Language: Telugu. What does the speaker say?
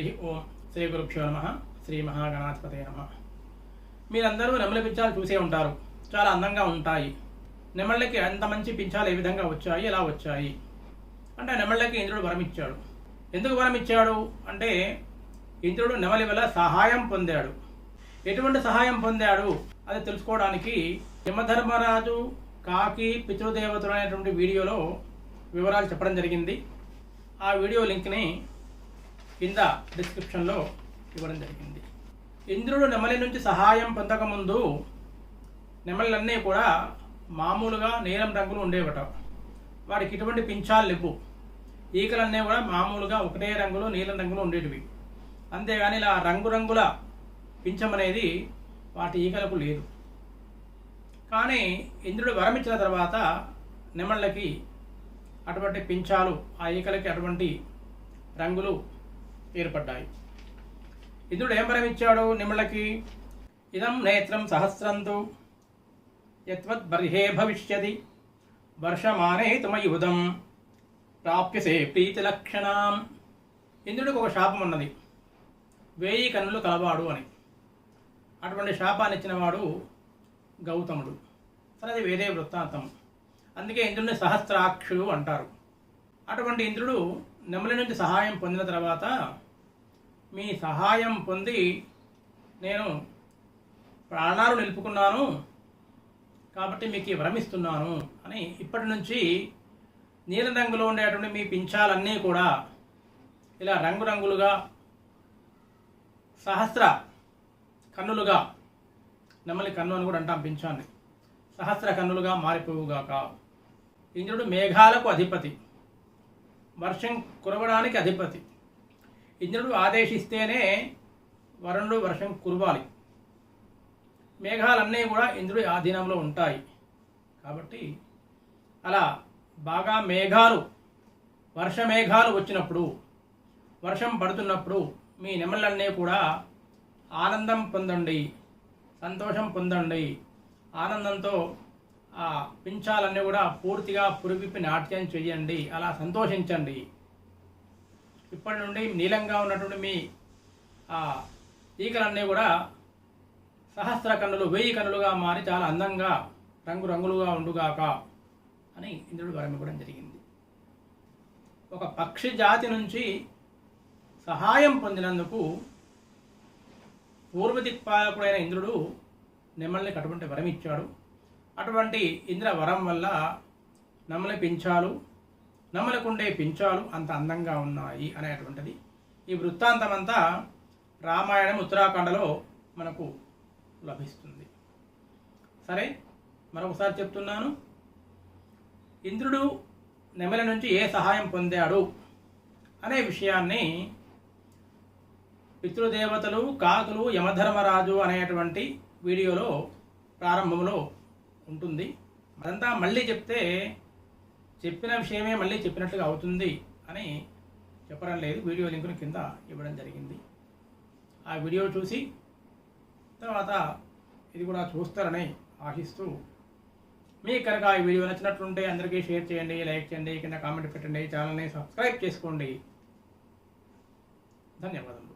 హరి ఓం. శ్రీ గురుభ్యో నమ. శ్రీ మహాగణాధిపతి నమ. మీరందరూ నెమలి పించాలు చూసే ఉంటారు. చాలా అందంగా ఉంటాయి. నెమళ్ళకి అంత మంచి పించాలు ఏ విధంగా వచ్చాయి? ఎలా వచ్చాయి? అంటే నెమళ్ళకి ఇంద్రుడు వరం ఇచ్చాడు. ఎందుకు వరం ఇచ్చాడు? అంటే ఇంద్రుడు నెమలి వల్ల సహాయం పొందాడు. ఎటువంటి సహాయం పొందాడు? అది తెలుసుకోవడానికి యమధర్మరాజు కాకి పితృదేవతలు అనేటువంటి వీడియోలో వివరాలు చెప్పడం జరిగింది. ఆ వీడియో లింక్ని కింద డిస్క్రిప్షన్లో ఇవ్వడం జరిగింది. ఇంద్రుడు నెమలి నుంచి సహాయం పొందకముందు నెమలన్నీ కూడా మామూలుగా నీలం రంగులు ఉండేవట. వాటికి ఇటువంటి పింఛాలు లేవు. ఈకలన్నీ కూడా మామూలుగా ఒకటే రంగులో నీలం రంగులో ఉండేటివి. అంతేగాని ఇలా రంగురంగుల పింఛం అనేది వాటి ఈకలకు లేదు. కానీ ఇంద్రుడు వరం ఇచ్చిన తర్వాత నెమళ్ళకి అటువంటి పింఛాలు ఆ ఈకలకి అటువంటి రంగులు ఏర్పడ్డాయి. ఇంద్రుడు ఏం వరం నిమ్మలకి ఇదం నేత్రం సహస్రంతు యత్వద్బర్హే భవిష్యతి. వర్షమానే వర్షమానేతుమయుధం. ప్రాప్యసే ప్రీతి లక్షణాం ఇంద్రుడికి ఒక శాపం ఉన్నది. వేయి కన్నులు కలవాడు అని. అటువంటి శాపాన్ని ఇచ్చినవాడు గౌతముడు. సరే అది వేరే వృత్తాంతం. అందుకే ఇంద్రుడిని సహస్రాక్షుడు అంటారు. అటువంటి ఇంద్రుడు నెమలి నుంచి సహాయం పొందిన తర్వాత మీ సహాయం పొంది నేను ప్రాణాలు నిలుపుకున్నాను కాబట్టి మీకు ఈ వరమిస్తున్నాను అని ఇప్పటి నుంచి నీలం రంగులో ఉండేటువంటి మీ పింఛాలన్నీ కూడా ఇలా రంగురంగులుగా సహస్ర కన్నులుగా నెమలి కన్ను అని కూడా అంటాం పింఛాన్ని సహస్ర కన్నులుగా మారిపోవుగాక. ఇంద్రుడు మేఘాలకు అధిపతి. వర్షం కురవడానికి అధిపతి. ఇంద్రుడు ఆదేశిస్తేనే వరుణుడు వర్షం కురవాలి. మేఘాలన్నీ కూడా ఇంద్రుడి ఆధీనంలో ఉంటాయి. కాబట్టి అలా బాగా మేఘాలు వర్ష మేఘాలు వచ్చినప్పుడు వర్షం పడుతున్నప్పుడు మీ నెమళ్ళన్నీ కూడా ఆనందం పొందండి సంతోషం పొందండి ఆనందంతో పింఛాలన్నీ కూడా పూర్తిగా పురివిప్పి నాట్యం చేయండి అలా సంతోషించండి. ఇప్పటి నుండి నీలంగా ఉన్నటువంటి మీ ఆ ఈకలన్నీ కూడా సహస్ర కన్నులు వెయ్యి కన్నులుగా మారి చాలా అందంగా రంగురంగులుగా ఉండుగాక అని ఇంద్రుడు వరం ఇవ్వడం జరిగింది. ఒక పక్షి జాతి నుంచి సహాయం పొందినందుకు పూర్వదిక్పాలకుడైన ఇంద్రుడు నెమల్ని అటువంటి వరం ఇచ్చాడు. అటువంటి ఇంద్ర వరం వల్ల నమల పించాలు నమ్మలకుండే పించాలు అంత అందంగా ఉన్నాయి అనేటువంటిది. ఈ వృత్తాంతం అంతా రామాయణం ఉత్తరాఖండలో మనకు లభిస్తుంది. సరే మరొకసారి చెప్తున్నాను. ఇంద్రుడు నెమలి నుంచి ఏ సహాయం పొందాడు అనే విషయాన్ని పితృదేవతలు కాకులు యమధర్మరాజు అనేటువంటి వీడియోలో ప్రారంభంలో ఉంటుంది. అదంతా మళ్ళీ చెప్తే చెప్పిన విషయమే మళ్ళీ చెప్పినట్టుగా అవుతుంది అని చెప్పడం లేదు. వీడియో లింకుని కింద ఇవ్వడం జరిగింది. ఆ వీడియో చూసి తర్వాత ఇది కూడా చూస్తారని ఆశిస్తూ మీకు కనుక ఈ వీడియో నచ్చినట్లుంటే అందరికీ షేర్ చేయండి లైక్ చేయండి కింద కామెంట్ పెట్టండి ఛానల్ని సబ్స్క్రైబ్ చేసుకోండి. ధన్యవాదం